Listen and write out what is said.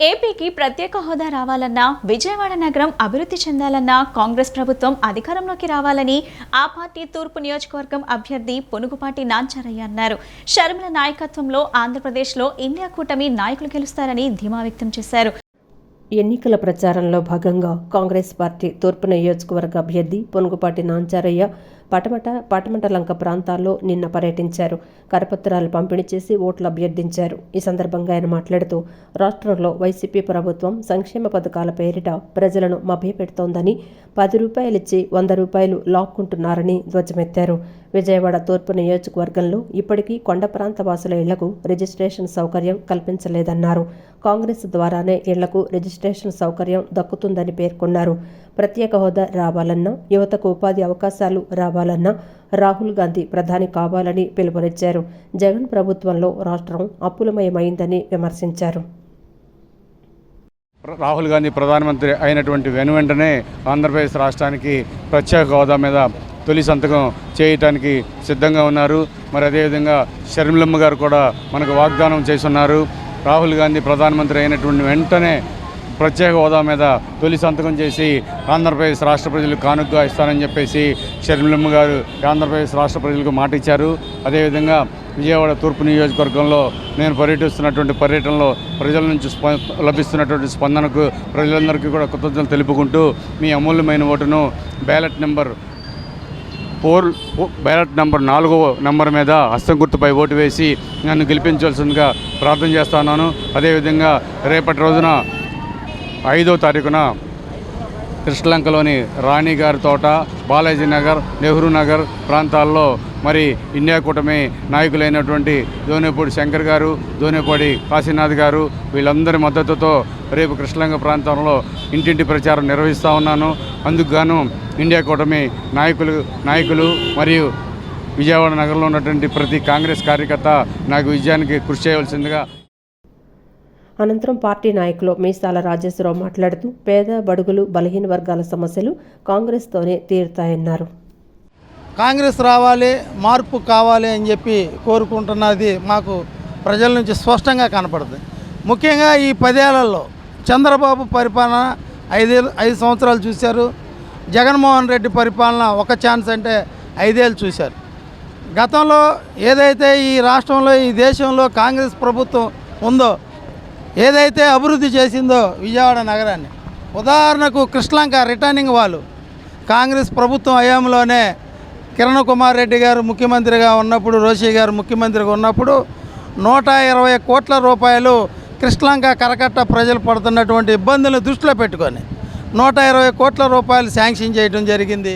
ఏపీకి ప్రత్యేక హోదా రావాలన్నా విజయవాడ నగరం అభివృద్ధి చెందాలన్నా కాంగ్రెస్ ప్రభుత్వం అధికారంలోకి రావాలని ఆ పార్టీ తూర్పు నియోజకవర్గం అభ్యర్థి పొనుగుపాటి నాంచారయ్య అన్నారు. షర్మిల నాయకత్వంలో ఆంధ్రప్రదేశ్లో ఇండియా కూటమి నాయకులు గెలుస్తారని ధీమా వ్యక్తం చేశారు. ఎన్నికల ప్రచారంలో భాగంగా కాంగ్రెస్ పార్టీ తూర్పు నియోజకవర్గ అభ్యర్థి పొనుగుపాటి నాంచారయ్య పటమట పటమటలంక ప్రాంతాల్లో నిన్న పర్యటించారు. కరపత్రాలు పంపిణీ చేసి ఓట్లు అభ్యర్థించారు. ఈ సందర్భంగా ఆయన మాట్లాడుతూ రాష్ట్రంలో వైసీపీ ప్రభుత్వం సంక్షేమ పథకాల పేరిట ప్రజలను మభ్యపెడుతోందని పది రూపాయలిచ్చి వంద రూపాయలు లాక్కుంటున్నారని ధ్వజమెత్తారు. విజయవాడ తూర్పు నియోజకవర్గంలో ఇప్పటికీ కొండ ప్రాంత వాసుల ఇళ్ళకు రిజిస్ట్రేషన్ సౌకర్యం కల్పించలేదన్నారు. కాంగ్రెస్ ద్వారానే ఇళ్ళకు రిజిస్ట్రేషన్ సౌకర్యం దక్కుతుందని పేర్కొన్నారు. ప్రత్యేక హోదా రావాలన్నా యువతకు ఉపాధి అవకాశాలు కావాలన్న రాహుల్ గాంధీ ప్రధాని కావాలని పిలుపునిచ్చారు. జగన్ ప్రభుత్వంలో రాష్ట్రం అప్పులమయమైందని విమర్శించారు. రాహుల్ గాంధీ ప్రధానమంత్రి అయినటువంటి వెను వెంటనే ఆంధ్రప్రదేశ్ రాష్ట్రానికి ప్రత్యేక హోదా మీద తొలి సంతకం చేయటానికి సిద్ధంగా ఉన్నారు. మరి అదేవిధంగా షర్మిలమ్మ గారు కూడా మనకు వాగ్దానం చేస్తున్నారు. రాహుల్ గాంధీ ప్రధానమంత్రి అయినటువంటి వెంటనే ప్రత్యేక హోదా మీద తొలి సంతకం చేసి ఆంధ్రప్రదేశ్ రాష్ట్ర ప్రజలకు కానుకగా ఇస్తానని చెప్పేసి షర్మిలమ్మ గారు ఆంధ్రప్రదేశ్ రాష్ట్ర ప్రజలకు మాట ఇచ్చారు. అదేవిధంగా విజయవాడ తూర్పు నియోజకవర్గంలో నేను పర్యటిస్తున్నటువంటి పర్యటనలో ప్రజల నుంచి స్ప లభిస్తున్నటువంటి స్పందనకు ప్రజలందరికీ కూడా కృతజ్ఞతలు తెలుపుకుంటూ మీ అమూల్యమైన ఓటును ballot number four ballot number నాలుగో నెంబర్ మీద హస్తం గుర్తుపై ఓటు వేసి నన్ను గెలిపించవలసిందిగా ప్రార్థన చేస్తున్నాను అదేవిధంగా రేపటి రోజున ఐదో తారీఖున కృష్ణలంకలోని రాణి గారి తోట బాలాజీ నగర్ నెహ్రూ నగర్ ప్రాంతాల్లో మరి ఇండియా కూటమి నాయకులైనటువంటి దోనేపూడి శంకర్ గారు దోనేపూడి కాశీనాథ్ గారు వీళ్ళందరి మద్దతుతో రేపు కృష్ణలంక ప్రాంతంలో ఇంటింటి ప్రచారం నిర్వహిస్తూ ఉన్నాను. అందుకుగాను ఇండియా కూటమి నాయకులు నాయకులు మరియు విజయవాడ నగరంలో ఉన్నటువంటి ప్రతి కాంగ్రెస్ కార్యకర్త నాకు విజయానికి కృషి చేయవలసిందిగా అనంతరం పార్టీ నాయకులు మీసాల రాజేశ్వరరావు మాట్లాడుతూ పేద బడుగులు బలహీన వర్గాల సమస్యలు కాంగ్రెస్తోనే తీరుతాయన్నారు. కాంగ్రెస్ రావాలి మార్పు కావాలి అని చెప్పి కోరుకుంటున్నది మాకు ప్రజల నుంచి స్పష్టంగా కనపడుతుంది. ముఖ్యంగా ఈ పదేళ్ళలో చంద్రబాబు పరిపాలన ఐదే ఐదు సంవత్సరాలు చూశారు. జగన్మోహన్ రెడ్డి పరిపాలన ఒక ఛాన్స్ అంటే ఐదేళ్ళు చూశారు. గతంలో ఏదైతే ఈ రాష్ట్రంలో ఈ దేశంలో కాంగ్రెస్ ప్రభుత్వం ఉందో ఏదైతే అభివృద్ధి చేసిందో విజయవాడ నగరాన్ని. ఉదాహరణకు కృష్ణలంక రిటర్నింగ్ వాళ్ళు. కాంగ్రెస్ ప్రభుత్వం హయాంలోనే కిరణ్ కుమార్ రెడ్డి గారు ముఖ్యమంత్రిగా ఉన్నప్పుడు రోషి గారు ముఖ్యమంత్రిగా ఉన్నప్పుడు నూట ఇరవై కోట్ల రూపాయలు కృష్ణలంక కరకట్ట ప్రజలు పడుతున్నటువంటి ఇబ్బందులను దృష్టిలో పెట్టుకొని నూట ఇరవై కోట్ల రూపాయలు శాంక్షన్ చేయడం జరిగింది.